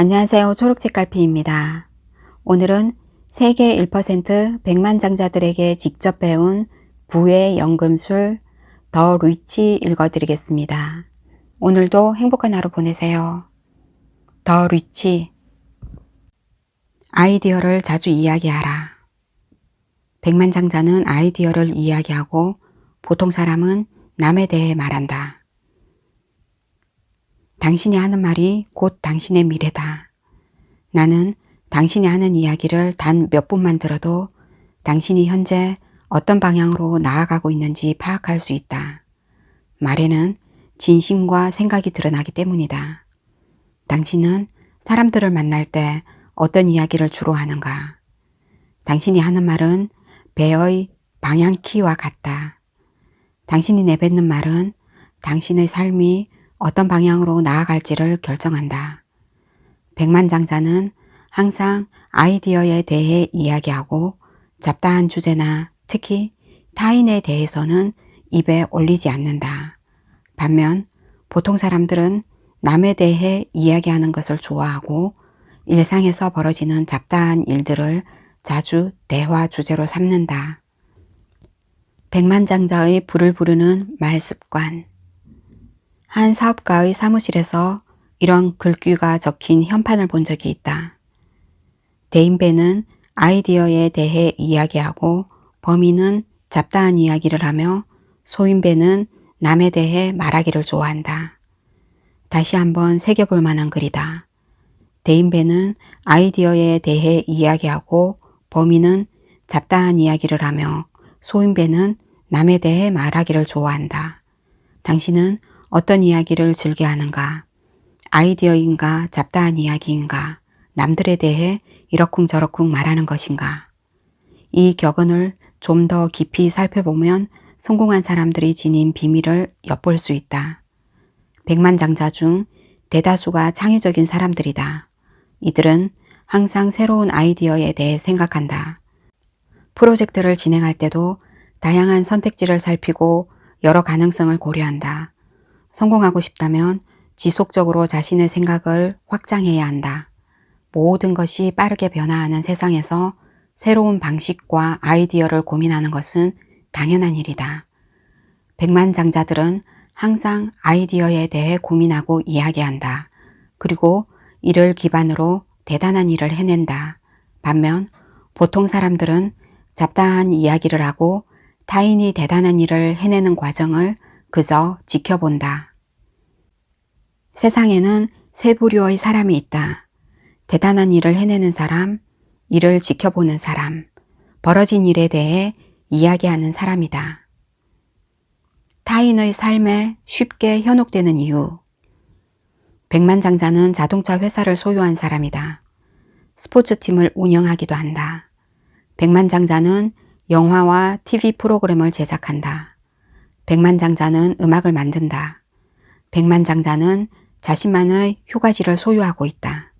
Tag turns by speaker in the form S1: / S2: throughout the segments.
S1: 안녕하세요. 초록색깔피입니다. 오늘은 세계 1% 백만장자들에게 직접 배운 부의 연금술 더 리치 읽어드리겠습니다. 오늘도 행복한 하루 보내세요. 더 리치 아이디어를 자주 이야기하라. 백만장자는 아이디어를 이야기하고 보통 사람은 남에 대해 말한다. 당신이 하는 말이 곧 당신의 미래다. 나는 당신이 하는 이야기를 단 몇 분만 들어도 당신이 현재 어떤 방향으로 나아가고 있는지 파악할 수 있다. 말에는 진심과 생각이 드러나기 때문이다. 당신은 사람들을 만날 때 어떤 이야기를 주로 하는가? 당신이 하는 말은 배의 방향키와 같다. 당신이 내뱉는 말은 당신의 삶이 어떤 방향으로 나아갈지를 결정한다. 백만장자는 항상 아이디어에 대해 이야기하고 잡다한 주제나 특히 타인에 대해서는 입에 올리지 않는다. 반면 보통 사람들은 남에 대해 이야기하는 것을 좋아하고 일상에서 벌어지는 잡다한 일들을 자주 대화 주제로 삼는다. 백만장자의 불을 부르는 말 습관 한 사업가의 사무실에서 이런 글귀가 적힌 현판을 본 적이 있다. 대인배는 아이디어에 대해 이야기하고 범인은 잡다한 이야기를 하며 소인배는 남에 대해 말하기를 좋아한다. 다시 한번 새겨볼 만한 글이다. 대인배는 아이디어에 대해 이야기하고 범인은 잡다한 이야기를 하며 소인배는 남에 대해 말하기를 좋아한다. 당신은 어떤 이야기를 즐겨 하는가? 아이디어인가 잡다한 이야기인가? 남들에 대해 이러쿵저러쿵 말하는 것인가? 이 격언을 좀 더 깊이 살펴보면 성공한 사람들이 지닌 비밀을 엿볼 수 있다. 백만장자 중 대다수가 창의적인 사람들이다. 이들은 항상 새로운 아이디어에 대해 생각한다. 프로젝트를 진행할 때도 다양한 선택지를 살피고 여러 가능성을 고려한다. 성공하고 싶다면 지속적으로 자신의 생각을 확장해야 한다. 모든 것이 빠르게 변화하는 세상에서 새로운 방식과 아이디어를 고민하는 것은 당연한 일이다. 백만장자들은 항상 아이디어에 대해 고민하고 이야기한다. 그리고 이를 기반으로 대단한 일을 해낸다. 반면 보통 사람들은 잡다한 이야기를 하고 타인이 대단한 일을 해내는 과정을 그저 지켜본다. 세상에는 세 부류의 사람이 있다. 대단한 일을 해내는 사람, 일을 지켜보는 사람, 벌어진 일에 대해 이야기하는 사람이다. 타인의 삶에 쉽게 현혹되는 이유. 백만장자는 자동차 회사를 소유한 사람이다. 스포츠팀을 운영하기도 한다. 백만장자는 영화와 TV 프로그램을 제작한다. 백만장자는 음악을 만든다. 백만장자는 자신만의 휴가지를 소유하고 있다.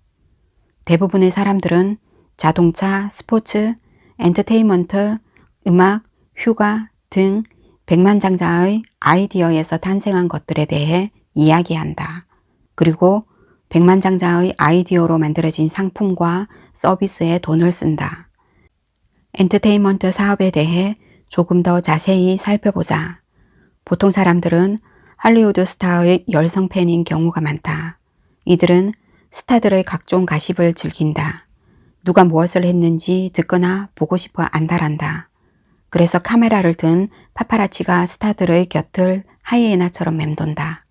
S1: 대부분의 사람들은 자동차, 스포츠, 엔터테인먼트, 음악, 휴가 등 백만장자의 아이디어에서 탄생한 것들에 대해 이야기한다. 그리고 백만장자의 아이디어로 만들어진 상품과 서비스에 돈을 쓴다. 엔터테인먼트 사업에 대해 조금 더 자세히 살펴보자. 보통 사람들은 할리우드 스타의 열성 팬인 경우가 많다. 이들은 스타들의 각종 가십을 즐긴다. 누가 무엇을 했는지 듣거나 보고 싶어 안달한다. 그래서 카메라를 든 파파라치가 스타들의 곁을 하이에나처럼 맴돈다.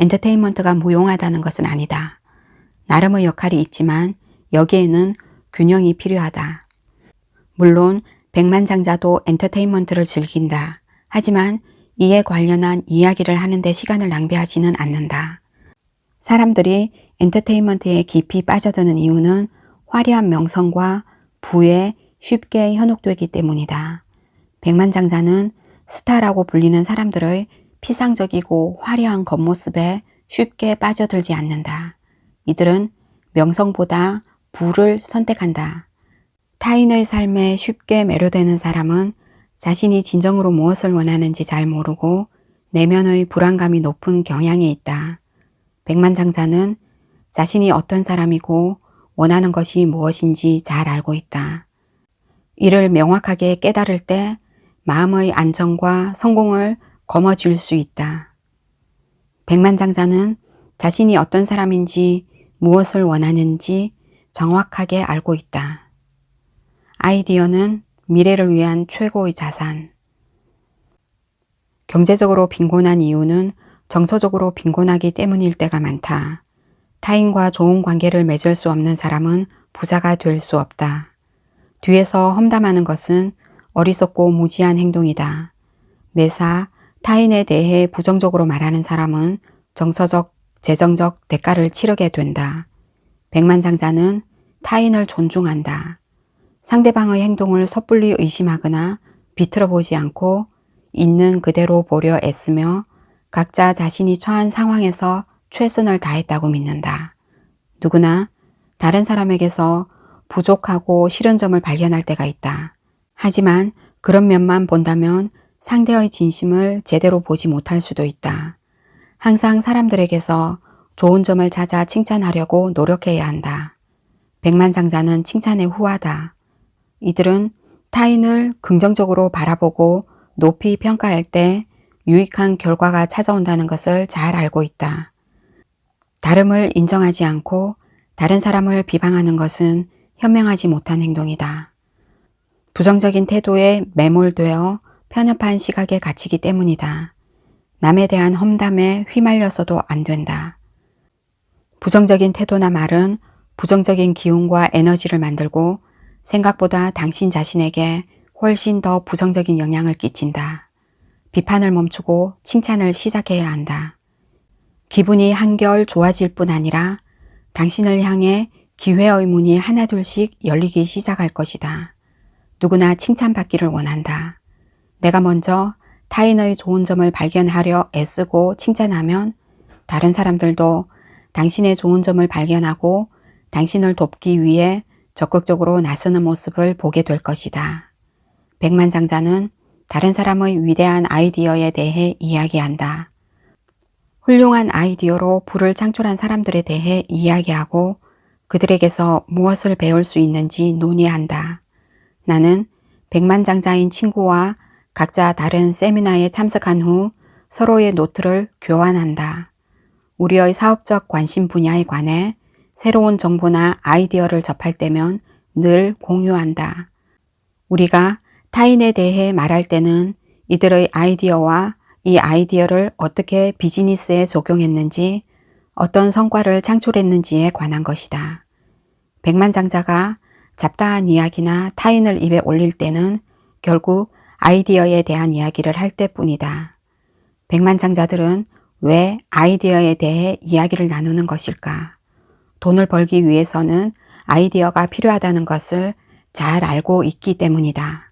S1: 엔터테인먼트가 무용하다는 것은 아니다. 나름의 역할이 있지만 여기에는 균형이 필요하다. 물론 백만장자도 엔터테인먼트를 즐긴다. 하지만 이에 관련한 이야기를 하는데 시간을 낭비하지는 않는다. 사람들이 엔터테인먼트에 깊이 빠져드는 이유는 화려한 명성과 부에 쉽게 현혹되기 때문이다. 백만장자는 스타라고 불리는 사람들의 피상적이고 화려한 겉모습에 쉽게 빠져들지 않는다. 이들은 명성보다 부를 선택한다. 타인의 삶에 쉽게 매료되는 사람은 자신이 진정으로 무엇을 원하는지 잘 모르고 내면의 불안감이 높은 경향이 있다. 백만장자는 자신이 어떤 사람이고 원하는 것이 무엇인지 잘 알고 있다. 이를 명확하게 깨달을 때 마음의 안정과 성공을 거머쥘 수 있다. 백만장자는 자신이 어떤 사람인지 무엇을 원하는지 정확하게 알고 있다. 아이디어는 미래를 위한 최고의 자산. 경제적으로 빈곤한 이유는 정서적으로 빈곤하기 때문일 때가 많다. 타인과 좋은 관계를 맺을 수 없는 사람은 부자가 될 수 없다. 뒤에서 험담하는 것은 어리석고 무지한 행동이다. 매사 타인에 대해 부정적으로 말하는 사람은 정서적, 재정적 대가를 치르게 된다. 백만장자는 타인을 존중한다. 상대방의 행동을 섣불리 의심하거나 비틀어 보지 않고 있는 그대로 보려 애쓰며 각자 자신이 처한 상황에서 최선을 다했다고 믿는다. 누구나 다른 사람에게서 부족하고 싫은 점을 발견할 때가 있다. 하지만 그런 면만 본다면 상대의 진심을 제대로 보지 못할 수도 있다. 항상 사람들에게서 좋은 점을 찾아 칭찬하려고 노력해야 한다. 백만장자는 칭찬에 후하다. 이들은 타인을 긍정적으로 바라보고 높이 평가할 때 유익한 결과가 찾아온다는 것을 잘 알고 있다. 다름을 인정하지 않고 다른 사람을 비방하는 것은 현명하지 못한 행동이다. 부정적인 태도에 매몰되어 편협한 시각에 갇히기 때문이다. 남에 대한 험담에 휘말려서도 안 된다. 부정적인 태도나 말은 부정적인 기운과 에너지를 만들고 생각보다 당신 자신에게 훨씬 더 부정적인 영향을 끼친다. 비판을 멈추고 칭찬을 시작해야 한다. 기분이 한결 좋아질 뿐 아니라 당신을 향해 기회의 문이 하나둘씩 열리기 시작할 것이다. 누구나 칭찬받기를 원한다. 내가 먼저 타인의 좋은 점을 발견하려 애쓰고 칭찬하면 다른 사람들도 당신의 좋은 점을 발견하고 당신을 돕기 위해 적극적으로 나서는 모습을 보게 될 것이다. 백만장자는 다른 사람의 위대한 아이디어에 대해 이야기한다. 훌륭한 아이디어로 부를 창출한 사람들에 대해 이야기하고 그들에게서 무엇을 배울 수 있는지 논의한다. 나는 백만장자인 친구와 각자 다른 세미나에 참석한 후 서로의 노트를 교환한다. 우리의 사업적 관심 분야에 관해 새로운 정보나 아이디어를 접할 때면 늘 공유한다. 우리가 타인에 대해 말할 때는 이들의 아이디어와 이 아이디어를 어떻게 비즈니스에 적용했는지 어떤 성과를 창출했는지에 관한 것이다. 백만장자가 잡다한 이야기나 타인을 입에 올릴 때는 결국 아이디어에 대한 이야기를 할 때뿐이다. 백만장자들은 왜 아이디어에 대해 이야기를 나누는 것일까? 돈을 벌기 위해서는 아이디어가 필요하다는 것을 잘 알고 있기 때문이다.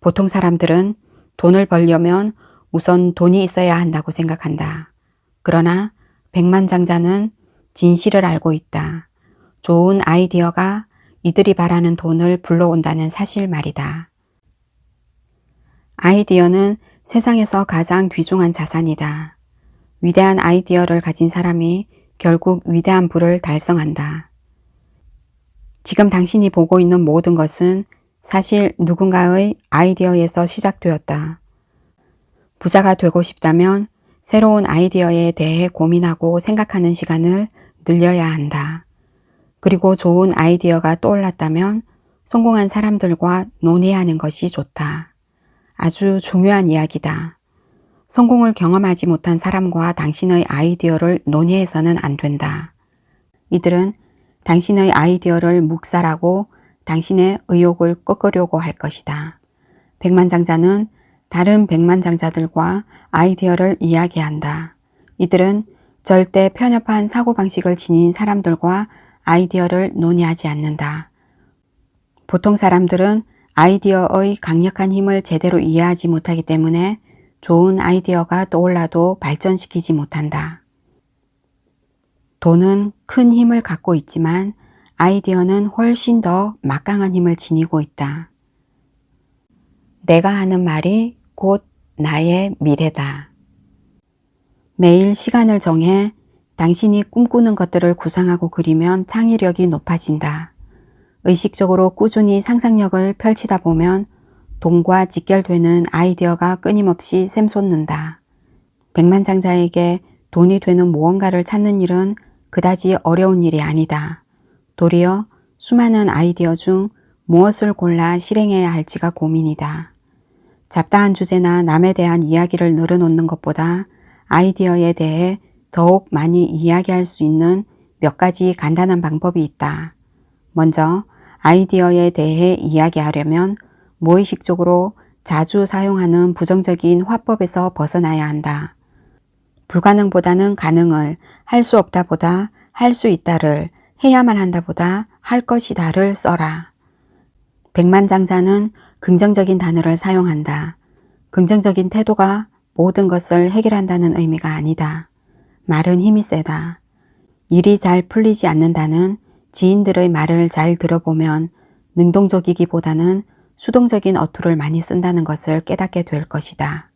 S1: 보통 사람들은 돈을 벌려면 우선 돈이 있어야 한다고 생각한다. 그러나 백만장자는 진실을 알고 있다. 좋은 아이디어가 이들이 바라는 돈을 불러온다는 사실 말이다. 아이디어는 세상에서 가장 귀중한 자산이다. 위대한 아이디어를 가진 사람이 결국 위대한 부를 달성한다. 지금 당신이 보고 있는 모든 것은 사실 누군가의 아이디어에서 시작되었다. 부자가 되고 싶다면 새로운 아이디어에 대해 고민하고 생각하는 시간을 늘려야 한다. 그리고 좋은 아이디어가 떠올랐다면 성공한 사람들과 논의하는 것이 좋다. 아주 중요한 이야기다. 성공을 경험하지 못한 사람과 당신의 아이디어를 논의해서는 안 된다. 이들은 당신의 아이디어를 묵살하고 당신의 의욕을 꺾으려고 할 것이다. 백만장자는 다른 백만장자들과 아이디어를 이야기한다. 이들은 절대 편협한 사고방식을 지닌 사람들과 아이디어를 논의하지 않는다. 보통 사람들은 아이디어의 강력한 힘을 제대로 이해하지 못하기 때문에 좋은 아이디어가 떠올라도 발전시키지 못한다. 돈은 큰 힘을 갖고 있지만 아이디어는 훨씬 더 막강한 힘을 지니고 있다. 내가 하는 말이 곧 나의 미래다. 매일 시간을 정해 당신이 꿈꾸는 것들을 구상하고 그리면 창의력이 높아진다. 의식적으로 꾸준히 상상력을 펼치다 보면 돈과 직결되는 아이디어가 끊임없이 샘솟는다. 백만장자에게 돈이 되는 무언가를 찾는 일은 그다지 어려운 일이 아니다. 도리어 수많은 아이디어 중 무엇을 골라 실행해야 할지가 고민이다. 잡다한 주제나 남에 대한 이야기를 늘어놓는 것보다 아이디어에 대해 더욱 많이 이야기할 수 있는 몇 가지 간단한 방법이 있다. 먼저 아이디어에 대해 이야기하려면 무의식적으로 자주 사용하는 부정적인 화법에서 벗어나야 한다. 불가능보다는 가능을, 할 수 없다보다 할 수 있다를, 해야만 한다보다 할 것이다를 써라. 백만장자는 긍정적인 단어를 사용한다. 긍정적인 태도가 모든 것을 해결한다는 의미가 아니다. 말은 힘이 세다. 일이 잘 풀리지 않는다는 지인들의 말을 잘 들어보면 능동적이기보다는 수동적인 어투를 많이 쓴다는 것을 깨닫게 될 것이다.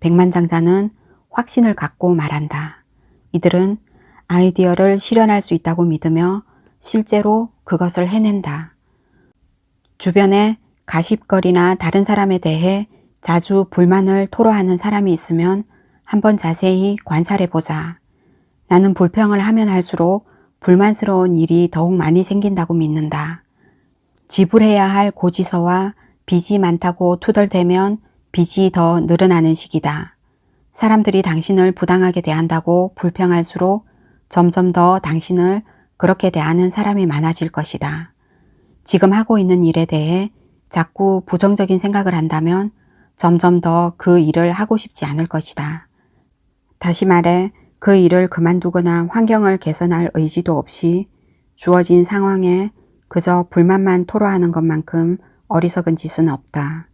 S1: 백만장자는 확신을 갖고 말한다. 이들은 아이디어를 실현할 수 있다고 믿으며 실제로 그것을 해낸다. 주변에 가십거리나 다른 사람에 대해 자주 불만을 토로하는 사람이 있으면 한번 자세히 관찰해 보자. 나는 불평을 하면 할수록 불만스러운 일이 더욱 많이 생긴다고 믿는다. 지불해야 할 고지서와 빚이 많다고 투덜대면 빚이 더 늘어나는 시기다. 사람들이 당신을 부당하게 대한다고 불평할수록 점점 더 당신을 그렇게 대하는 사람이 많아질 것이다. 지금 하고 있는 일에 대해 자꾸 부정적인 생각을 한다면 점점 더 그 일을 하고 싶지 않을 것이다. 다시 말해 그 일을 그만두거나 환경을 개선할 의지도 없이 주어진 상황에 그저 불만만 토로하는 것만큼 어리석은 짓은 없다.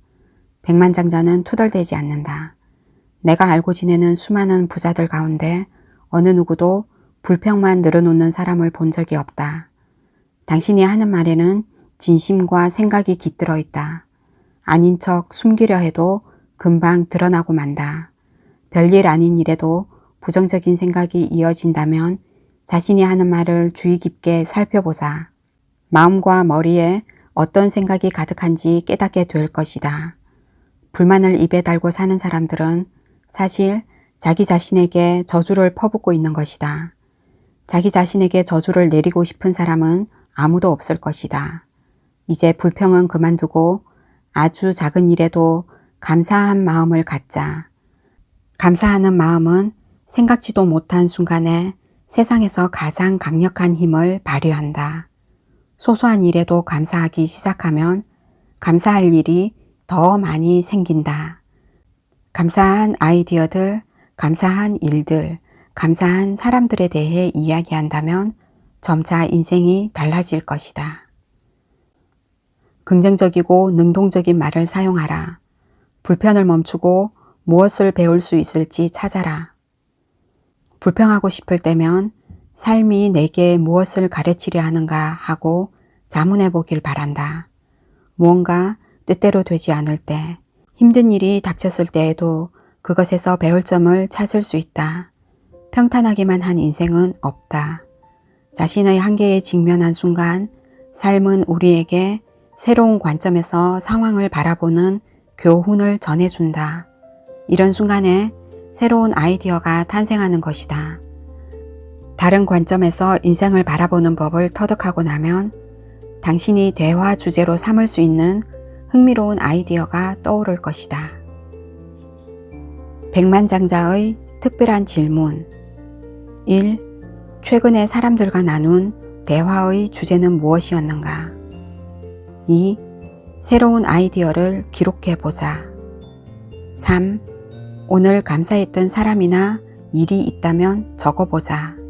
S1: 백만장자는 투덜대지 않는다. 내가 알고 지내는 수많은 부자들 가운데 어느 누구도 불평만 늘어놓는 사람을 본 적이 없다. 당신이 하는 말에는 진심과 생각이 깃들어 있다. 아닌 척 숨기려 해도 금방 드러나고 만다. 별일 아닌 일에도 부정적인 생각이 이어진다면 자신이 하는 말을 주의 깊게 살펴보자. 마음과 머리에 어떤 생각이 가득한지 깨닫게 될 것이다. 불만을 입에 달고 사는 사람들은 사실 자기 자신에게 저주를 퍼붓고 있는 것이다. 자기 자신에게 저주를 내리고 싶은 사람은 아무도 없을 것이다. 이제 불평은 그만두고 아주 작은 일에도 감사한 마음을 갖자. 감사하는 마음은 생각지도 못한 순간에 세상에서 가장 강력한 힘을 발휘한다. 소소한 일에도 감사하기 시작하면 감사할 일이 더 많이 생긴다. 감사한 아이디어들, 감사한 일들, 감사한 사람들에 대해 이야기한다면 점차 인생이 달라질 것이다. 긍정적이고 능동적인 말을 사용하라. 불편을 멈추고 무엇을 배울 수 있을지 찾아라. 불평하고 싶을 때면 삶이 내게 무엇을 가르치려 하는가 하고 자문해 보길 바란다. 무언가 뜻대로 되지 않을 때, 힘든 일이 닥쳤을 때에도 그것에서 배울 점을 찾을 수 있다. 평탄하기만 한 인생은 없다. 자신의 한계에 직면한 순간 삶은 우리에게 새로운 관점에서 상황을 바라보는 교훈을 전해준다. 이런 순간에 새로운 아이디어가 탄생하는 것이다. 다른 관점에서 인생을 바라보는 법을 터득하고 나면 당신이 대화 주제로 삼을 수 있는 흥미로운 아이디어가 떠오를 것이다. 백만장자의 특별한 질문 1. 최근에 사람들과 나눈 대화의 주제는 무엇이었는가? 2. 새로운 아이디어를 기록해 보자. 3. 오늘 감사했던 사람이나 일이 있다면 적어보자.